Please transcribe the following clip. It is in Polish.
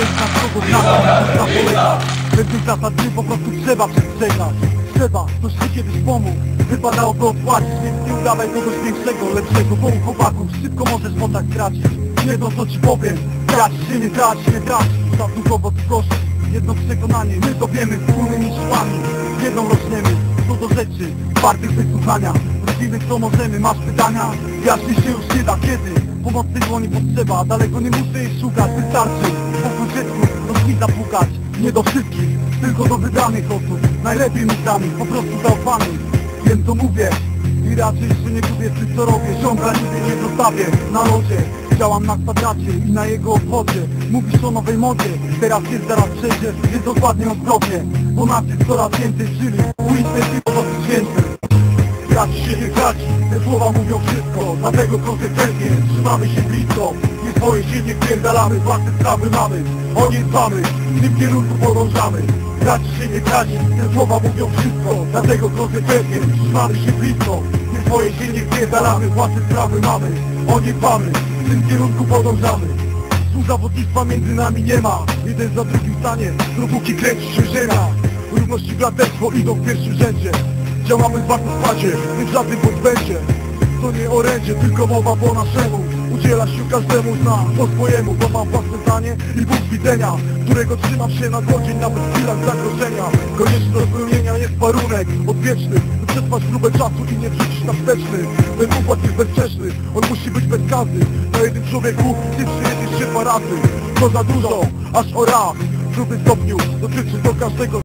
jest na kogo na Pewnych zasad gry po prostu trzeba przestrzegać. Trzeba, ktoś ci kiedyś pomógł. Wypadało to odpłacić, więc nie udawaj kogoś większego, lepszego Bo u chłopaków szybko możesz motak tracić Jedno co ci powiem, tracisz się nie tracisz, nie tracisz Za duchowo kości, jedno przekonanie My to wiemy wspólnymi siłami. Jedną rośniemy, co do rzeczy Wartych wysłuchania, robimy co możemy Masz pytania? Jaśnie się już nie da. Kiedy? Pomocy dłoni potrzeba, daleko nie muszę jej szukać. Wystarczy, pokój dziecku, do drzwi zapukać. Nie do wszystkich, tylko do wybranych osób. Najlepiej mi samych, po prostu zaufanych Wiem co mówię i raczej jeszcze nie gubię. W tym co robię? Ziąga nigdy nie zostawię. Na lodzie Działam na kwadracie i na jego obwodzie Mówisz o nowej modzie, teraz jest zaraz przejdzie. Jest dokładnie odwrotnie, bo nas jest coraz więcej Czyli uistnieje po prostu święty Się nie traci, te słowa mówią wszystko. Dlatego konsekwentnie trzymamy się blisko. Nie swoje się nie pierdalamy, własne sprawy mamy O nie dbamy, w tym kierunku podążamy. Traci się nie traci, te słowa mówią wszystko. Dlatego konsekwentnie trzymamy się blisko. Nie swoje się nie pierdalamy, własne sprawy mamy O nie dbamy, w tym kierunku podążamy. Współzawodnictwa między nami nie ma. Jeden za drugim stanie, dopóki kręci się ziemia Równość i braterstwo idą w pierwszym rzędzie Działamy w wartym składzie, nie w żadnym podbędzie To nie orędzie, tylko mowa po naszemu. Udziela się każdemu z nas po swojemu Bo mam własne zdanie i punkt widzenia Którego trzymam się na co dzień nawet w chwilach zagrożenia. Konieczny do spełnienia jest warunek odwieczny By przetrwać próbę czasu i nie wrzucić na wsteczny Ten układ jest bezsprzeczny, on musi być bezkazy Na jednym człowieku nie przyjedziesz się dwa razy To za dużo, aż o raz W grubym stopniu dotyczy to każdego